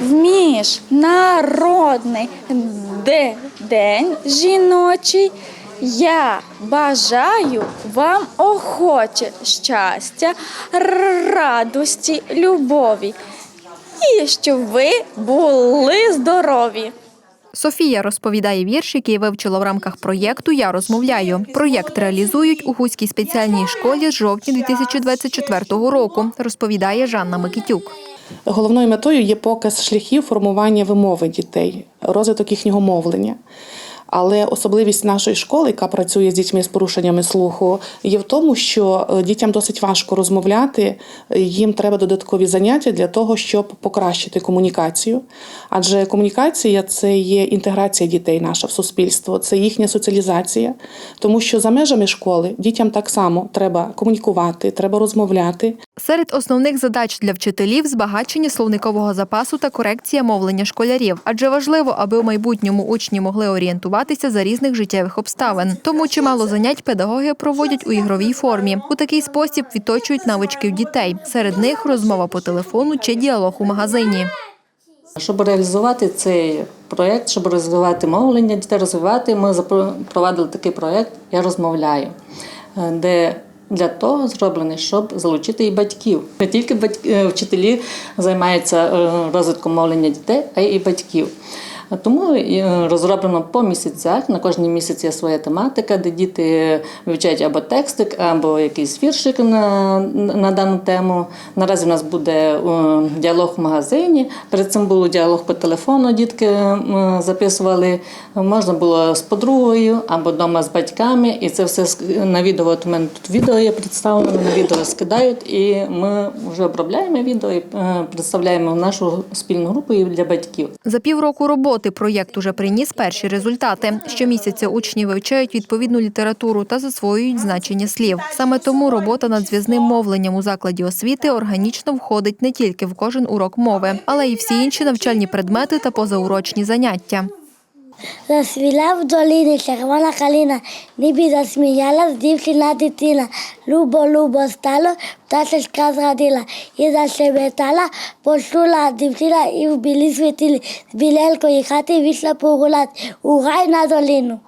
в міжнародний день жіночий. Я бажаю вам охоче щастя, радості, любові. І щоб ви були здорові. Софія розповідає вірш, який вивчила в рамках проєкту Я розмовляю. Проєкт реалізують у Гуській спеціальній школі з жовтня 2024 року, розповідає Жанна Микитюк. Головною метою є показ шляхів формування вимови дітей, розвиток їхнього мовлення. Але особливість нашої школи, яка працює з дітьми з порушеннями слуху, є в тому, що е, дітям досить важко розмовляти. Їм треба додаткові заняття для того, щоб покращити комунікацію. Адже комунікація це є інтеграція дітей наша в суспільство, це їхня соціалізація. Тому що за межами школи дітям так само треба комунікувати, треба розмовляти. Серед основних задач для вчителів збагачення словникового запасу та корекція мовлення школярів, адже важливо, аби у майбутньому учні могли орієнтуватися за різних життєвих обставин. Тому чимало занять педагоги проводять у ігровій формі. У такий спосіб відточують навички в дітей. Серед них розмова по телефону чи діалог у магазині. Щоб реалізувати цей проєкт, щоб розвивати мовлення, дітей розвивати, ми запровадили такий проєкт Я розмовляю, е, де для того зроблений, щоб залучити і батьків. Не тільки е, вчителі займаються е, розвитком мовлення дітей, а й батьків. Тому е, розроблено по місяцях. На кожній місяць є своя тематика, де діти вивчають або текстик, або якийсь віршик на, на дану тему. Наразі в нас буде е, діалог в магазині. Перед цим був діалог по телефону. Дітки записували. Можна було з подругою або вдома з батьками. І це все на відео. От у мене тут відео є представлено, на відео скидають, і ми вже обробляємо відео і е, представляємо в нашу спільну групу і для батьків. За півроку роботи проєкт уже приніс перші результати. Щомісяця учні вивчають відповідну літературу та засвоюють значення слів. Саме тому робота над зв'язним мовленням у закладі освіти органічно входить не тільки в кожен урок мови, але й всі інші навчальні предмети та позаурочні заняття. Засвіла в долині червона калина, ніби засміялась дівчина дитина. Любо, любо стало, пташечка зрадила. І зашебетала, почула дівчина і в білі світили. З білелької хати вийшла погуляти у гай на долину.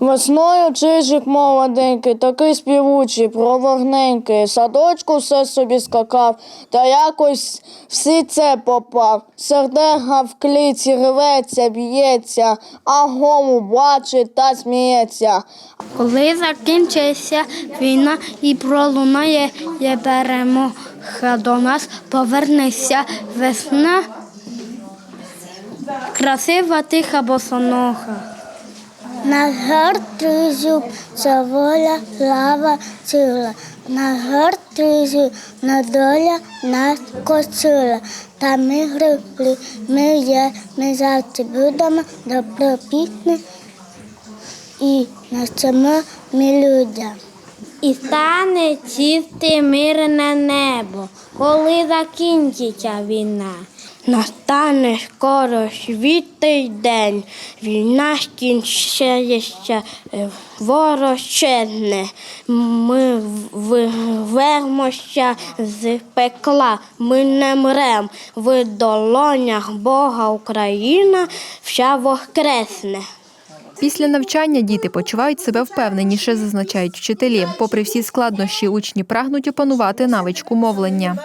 Весною чижик молоденький, такий співучий, проворненький, садочку все собі скакав, та якось всі це попав. Сердега в кліці рветься, б'ється, а гому бачить та сміється. Коли закінчиться війна і пролунає є перемога до нас, повернеться весна, красива тиха босонога. На горд зуб воля лава сила, на горд зуб на доля нас косила. Та ми грибли, ми є, ми завжди будемо добро пісні і навчимо ми людям. І стане чисте мирне небо, коли закінчиться війна. Настане скоро світий день, війна скінчиться, е, ворог. Ми вирвемося з пекла, ми не мрем. В долонях Бога Україна вся воскресне. Після навчання діти почувають себе впевненіше, зазначають вчителі. Попри всі складнощі, учні прагнуть опанувати навичку мовлення.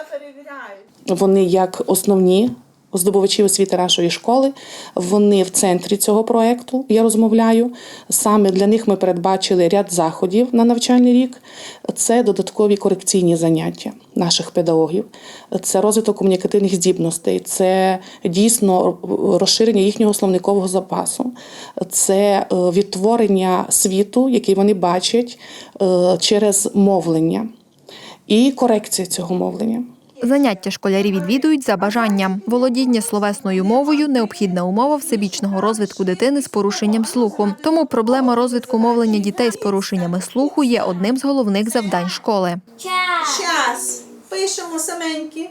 Вони як основні здобувачі освіти нашої школи. Вони в центрі цього проекту. Я розмовляю. Саме для них ми передбачили ряд заходів на навчальний рік. Це додаткові корекційні заняття наших педагогів, це розвиток комунікативних здібностей, це дійсно розширення їхнього словникового запасу, це е, відтворення світу, який вони бачать е, через мовлення, і корекція цього мовлення. Заняття школярі відвідують за бажанням. Володіння словесною мовою необхідна умова всебічного розвитку дитини з порушенням слуху. Тому проблема розвитку мовлення дітей з порушеннями слуху є одним з головних завдань школи. Час. Пишемо саменькі.